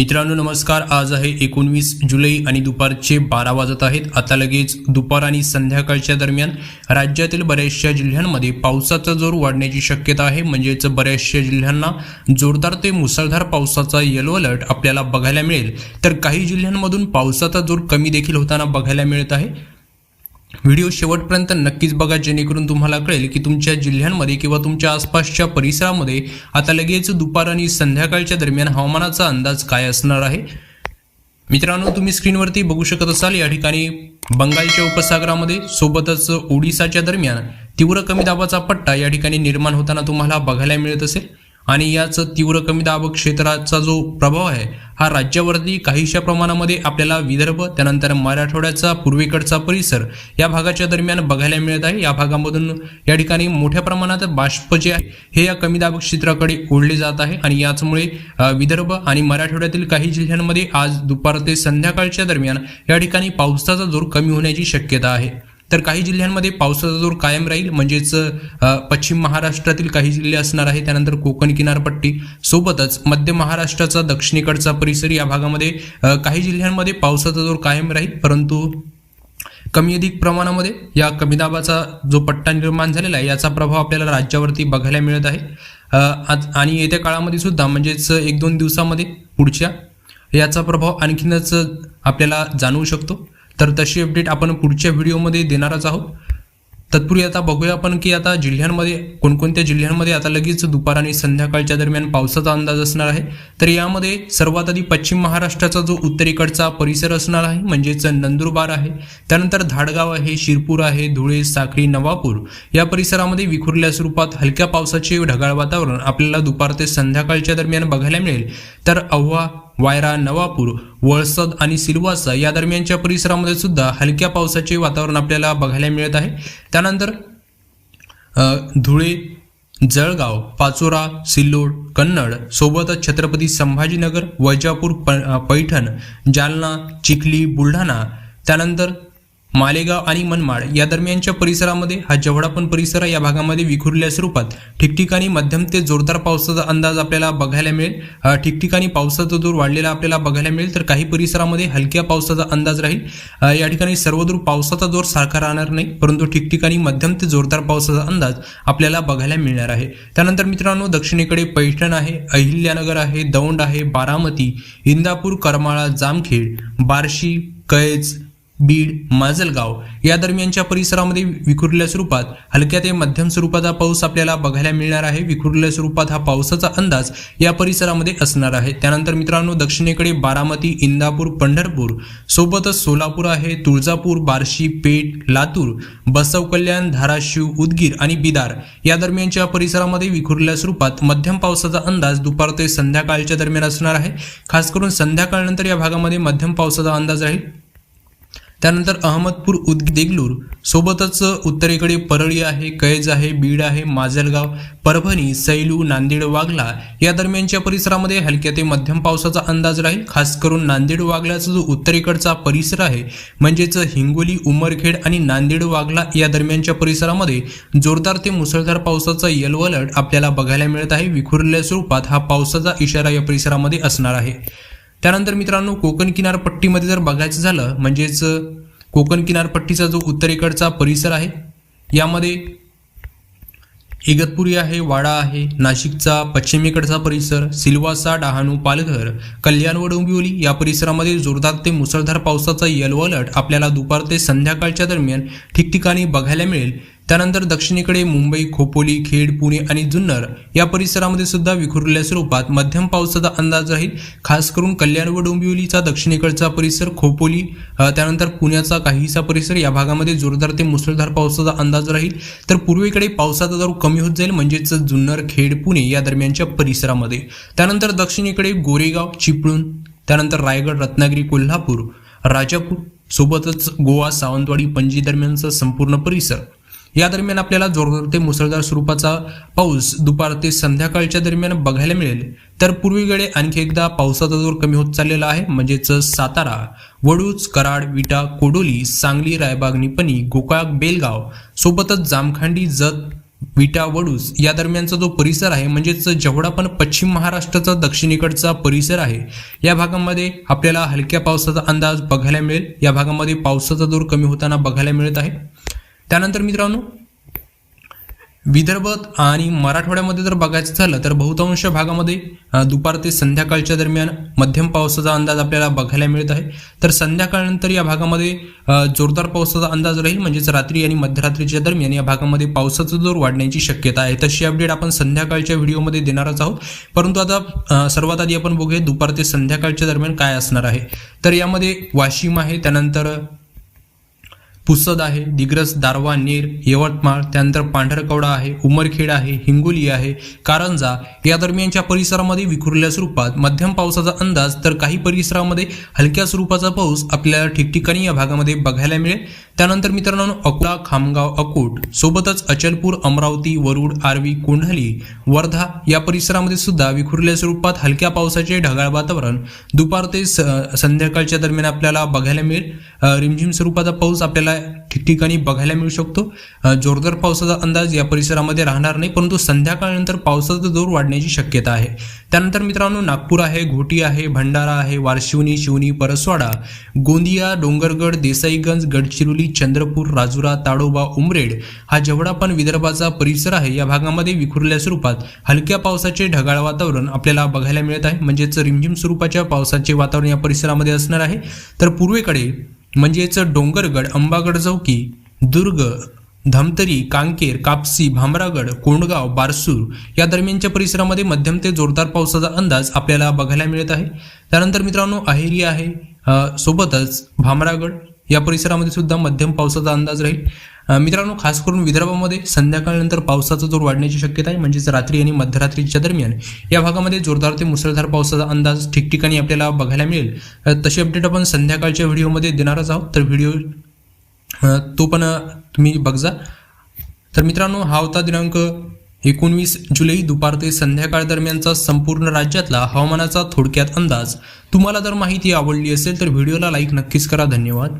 मित्रांनो नमस्कार. आज आहे एकोणवीस जुलै आणि दुपारचे बारा वाजत आहेत. आता लगेच दुपार आणि संध्याकाळच्या दरम्यान राज्यातील बऱ्याचशा जिल्ह्यांमध्ये पावसाचा जोर वाढण्याची शक्यता आहे. म्हणजेच बऱ्याचशा जिल्ह्यांना जोरदार ते मुसळधार पावसाचा येलो अलर्ट आपल्याला बघायला मिळेल. तर काही जिल्ह्यांमधून पावसाचा जोर कमी देखील होताना बघायला मिळत आहे. व्हिडिओ शेवटपर्यंत नक्कीच बघा जेणेकरून तुम्हाला कळेल की तुमच्या जिल्ह्यांमध्ये किंवा तुमच्या आसपासच्या परिसरामध्ये आता लगेच दुपार आणि संध्याकाळच्या दरम्यान हवामानाचा अंदाज काय असणार आहे? मित्रांनो तुम्ही स्क्रीनवरती बघू शकत असाल या ठिकाणी बंगालच्या उपसागरामध्ये सोबतच ओडिसाच्या दरम्यान तीव्र कमी दाबाचा पट्टा या ठिकाणी निर्माण होताना तुम्हाला बघायला मिळत असेल. आणि याच तीव्र कमी दाब क्षेत्राचा जो प्रभाव आहे हा राज्यावरती काहीशा प्रमाणामध्ये आपल्याला विदर्भ त्यानंतर मराठवाड्याचा पूर्वेकडचा परिसर या भागाच्या दरम्यान बघायला मिळत आहे. या भागामधून या ठिकाणी मोठ्या प्रमाणात बाष्प जे आहे हे या कमी दाब क्षेत्राकडे ओढले जात आहे आणि याचमुळे विदर्भ आणि मराठवाड्यातील काही जिल्ह्यांमध्ये आज दुपार ते संध्याकाळच्या दरम्यान या ठिकाणी पावसाचा जोर कमी होण्याची शक्यता आहे. तर काही जिल्ह्यांमध्ये पावसाचा जोर कायम राहील. म्हणजेच पश्चिम महाराष्ट्रातील काही जिल्हे असणार आहे त्यानंतर कोकण किनारपट्टी सोबतच मध्य महाराष्ट्राचा दक्षिणेकडचा परिसर या भागामध्ये काही जिल्ह्यांमध्ये पावसाचा जोर कायम राहील. परंतु कमी अधिक प्रमाणामध्ये या कमी दाबाचा जो पट्टा निर्माण झालेला आहे याचा प्रभाव आपल्याला राज्यावरती बघायला मिळत आहे. आज- आणि येत्या काळामध्ये सुद्धा म्हणजेच एक दोन दिवसामध्ये पुढच्या याचा प्रभाव आणखीनच आपल्याला जाणवू शकतो. तर तशी अपडेट आपण पुढच्या व्हिडिओमध्ये देणारच आहोत. तत्पूर्वी आता बघूया आपण की आता जिल्ह्यांमध्ये कोणकोणत्या जिल्ह्यांमध्ये आता लगेच दुपार आणि संध्याकाळच्या दरम्यान पावसाचा अंदाज असणार आहे. तर यामध्ये सर्वात आधी पश्चिम महाराष्ट्राचा जो उत्तरेकडचा परिसर असणार आहे म्हणजेच नंदुरबार आहे. त्यानंतर धाडगाव आहे शिरपूर आहे धुळे साखळी नवापूर. या परिसरामध्ये विखुरल्या स्वरूपात हलक्या पावसाचे ढगाळ वातावरण आपल्याला दुपार ते संध्याकाळच्या दरम्यान बघायला मिळेल. तर अव्हा वायरा नवापूर वळसद आणि सिल्वासा या दरम्यानच्या परिसरामध्ये सुद्धा हलक्या पावसाचे वातावरण आपल्याला बघायला मिळत आहे. त्यानंतर धुळे जळगाव पाचोरा सिल्लोड कन्नड सोबतच छत्रपती संभाजीनगर वैजापूर प पैठण जालना चिखली बुलढाणा त्यानंतर मालेगाव आणि मनमाड या दरम्यानच्या परिसरामध्ये हा जेवढा पण परिसर आहे या भागामध्ये विखुरल्या स्वरूपात ठिकठिकाणी मध्यम ते जोरदार पावसाचा अंदाज आपल्याला बघायला मिळेल. ठिकठिकाणी पावसाचा जोर वाढलेला आपल्याला बघायला मिळेल तर काही परिसरामध्ये हलक्या पावसाचा अंदाज राहील. या ठिकाणी सर्वदूर पावसाचा जोर सारखा राहणार नाही परंतु ठिकठिकाणी मध्यम ते जोरदार पावसाचा अंदाज आपल्याला बघायला मिळणार आहे. त्यानंतर मित्रांनो दक्षिणेकडे पैठण आहे अहिल्यानगर आहे दौंड आहे बारामती इंदापूर करमाळा जामखेड बार्शी कैज बीड माजलगाव या दरम्यानच्या परिसरामध्ये विखुरल्या स्वरूपात हलक्या ते मध्यम स्वरूपाचा पाऊस आपल्याला बघायला मिळणार आहे. विखुरल्या स्वरूपात हा पावसाचा अंदाज या परिसरामध्ये असणार आहे. त्यानंतर मित्रांनो दक्षिणेकडे बारामती इंदापूर पंढरपूर सोबतच सोलापूर आहे तुळजापूर बार्शी पेठ लातूर बसव कल्याण धाराशिव उदगीर आणि बिदार या दरम्यानच्या परिसरामध्ये विखुरल्या स्वरूपात मध्यम पावसाचा अंदाज दुपार ते संध्याकाळच्या दरम्यान असणार आहे. खास करून संध्याकाळनंतर या भागामध्ये मध्यम पावसाचा अंदाज राहील. त्यानंतर अहमदपूर उद देगलूर. सोबतच उत्तरेकडे परळी आहे कैज आहे बीड आहे माजलगाव परभणी सैलू नांदेड वागला. या दरम्यानच्या परिसरामध्ये हलक्या ते मध्यम पावसाचा अंदाज राहील. खास करून नांदेड वागल्याचा जो उत्तरेकडचा परिसर आहे म्हणजेच हिंगोली उमरखेड आणि नांदेड वागला या दरम्यानच्या परिसरामध्ये जोरदार ते मुसळधार पावसाचा येलो अलर्ट आपल्याला बघायला मिळत आहे. विखुरलेल्या स्वरूपात हा पावसाचा इशारा या परिसरामध्ये असणार आहे. त्यानंतर मित्रांनो कोकण किनारपट्टीमध्ये जर बघायचं झालं म्हणजेच कोकण किनारपट्टीचा जो उत्तरेकडचा परिसर आहे यामध्ये इगतपुरी आहे वाडा आहे नाशिकचा पश्चिमेकडचा परिसर सिल्वासा डहाणू पालघर कल्याण व डोंबिवली या परिसरामध्ये जोरदार ते मुसळधार पावसाचा येलो अलर्ट आपल्याला दुपार ते संध्याकाळच्या दरम्यान ठिकठिकाणी बघायला मिळेल. त्यानंतर दक्षिणेकडे मुंबई खोपोली खेड पुणे आणि जुन्नर या परिसरामध्ये सुद्धा विखुरलेल्या स्वरूपात मध्यम पावसाचा अंदाज राहील खास करून कल्याण व डोंबिवलीचा दक्षिणेकडचा परिसर खोपोली त्यानंतर पुण्याचा काहीसा परिसर या भागामध्ये जोरदार ते मुसळधार पावसाचा अंदाज राहील. तर पूर्वेकडे पावसाचा दर कमी होत जाईल म्हणजेच जुन्नर खेड पुणे या दरम्यानच्या परिसरामध्ये. त्यानंतर दक्षिणेकडे गोरेगाव चिपळूण त्यानंतर रायगड रत्नागिरी कोल्हापूर राजापूर सोबतच गोवा सावंतवाडी पणजी दरम्यानचा संपूर्ण परिसर. या दरम्यान आपल्याला जोरदार ते मुसळधार स्वरूपाचा पाऊस दुपार ते संध्याकाळच्या दरम्यान बघायला मिळेल. तर पूर्वीकडे आणखी एकदा पावसाचा जोर कमी होत चाललेला आहे म्हणजेच सातारा वडूज कराड विटा कोडोली सांगली रायबाग निपणी गोकाळ बेलगाव सोबतच जामखांडी जत विटा वडूस या दरम्यानचा जो परिसर आहे म्हणजेच जेवढा पण पश्चिम महाराष्ट्राचा दक्षिणेकडचा परिसर आहे या भागामध्ये आपल्याला हलक्या पावसाचा अंदाज बघायला मिळेल. या भागामध्ये पावसाचा जोर कमी होताना बघायला मिळत आहे. त्यानंतर मित्रांनो विदर्भ आणि मराठवाड्यामध्ये जर बघायचं झालं तर बहुतांश भागामध्ये दुपार ते संध्याकाळच्या दरम्यान मध्यम पावसाचा अंदाज आपल्याला बघायला मिळत आहे. तर संध्याकाळनंतर या भागामध्ये जोरदार पावसाचा अंदाज राहील म्हणजेच रात्री आणि मध्यरात्रीच्या दरम्यान या भागामध्ये पावसाचा जोर वाढण्याची शक्यता आहे. तशी अपडेट आपण संध्याकाळच्या व्हिडिओमध्ये देणारच आहोत. परंतु आता सर्वात आधी आपण बघूया दुपार ते संध्याकाळच्या दरम्यान काय असणार आहे. तर यामध्ये वाशिम आहे त्यानंतर पुसद आहे दिग्रस दारवा नेर यवतमाळ त्यानंतर पांढरकवडा आहे उमरखेड आहे हिंगोली आहे कारंजा. या दरम्यानच्या परिसरामध्ये विखुरल्या स्वरूपात मध्यम पावसाचा अंदाज तर काही परिसरामध्ये हलक्या स्वरूपाचा पाऊस आपल्याला ठिकठिकाणी या भागामध्ये बघायला मिळेल. त्यानंतर मित्रांनो अकोला खामगाव अकोट सोबतच अचलपूर अमरावती वरुड आर्वी कोंढाली वर्धा या परिसरामध्ये सुद्धा विखुरल्या स्वरूपात हलक्या पावसाचे ढगाळ वातावरण. दुपार ते स- संध्याकाळच्या दरम्यान आपल्याला बघायला मिळेल. रिमझिम स्वरूपाचा पाऊस आपल्याला ठिकठिकाणी बघायला मिळू शकतो. जोरदार पावसाचा अंदाज या परिसरामध्ये राहणार नाही परंतु संध्याकाळनंतर पावसाचा जोर वाढण्याची शक्यता आहे. त्यानंतर मित्रांनो नागपूर आहे घोटी आहे भंडारा आहे वारशिवनी शिवनी परसवाडा गोंदिया डोंगरगड देसाईगंज गडचिरोली चंद्रपूर राजुरा ताडोबा उमरेड हा जेवढा पण विदर्भाचा परिसर आहे या भागामध्ये विखुरल्या स्वरूपात हलक्या पावसाचे ढगाळ वातावरण आपल्याला बघायला मिळत आहे. म्हणजेच रिमझिम स्वरूपाच्या पावसाचे वातावरण या परिसरामध्ये असणार आहे. तर पूर्वेकडे म्हणजेच डोंगरगड अंबागड चौकी दुर्ग धमतरी कांकेर कापसी भामरागड कोंडगाव बारसूर या दरम्यानच्या परिसरामध्ये मध्यम ते जोरदार पावसाचा अंदाज आपल्याला बघायला मिळत आहे. त्यानंतर मित्रांनो अहेरी आहे. सोबतच भामरागड या परिसरामध्ये सुद्धा मध्यम पावसाचा अंदाज राहील. मित्रांनो खास करून विदर्भामध्ये संध्याकाळनंतर पावसाचा जोर वाढण्याची शक्यता आहे. म्हणजेच रात्री आणि मध्यरात्रीच्या दरम्यान या भागामध्ये जोरदार ते मुसळधार पावसाचा अंदाज ठिकठिकाणी आपल्याला बघायला मिळेल. तशी अपडेट आपण संध्याकाळच्या व्हिडिओमध्ये देणारच आहोत. तर व्हिडिओ तो पण तुम्ही तुम्ही बघजा. तर मित्रांनो हा होता दिनांक एकोणवीस जुलै दुपार ते संध्याकाळ दरम्यानचा संपूर्ण राज्यातला हवामानाचा थोडक्यात अंदाज. तुम्हाला जर माहिती आवडली असेल तर व्हिडिओला लाईक नक्कीच करा. धन्यवाद.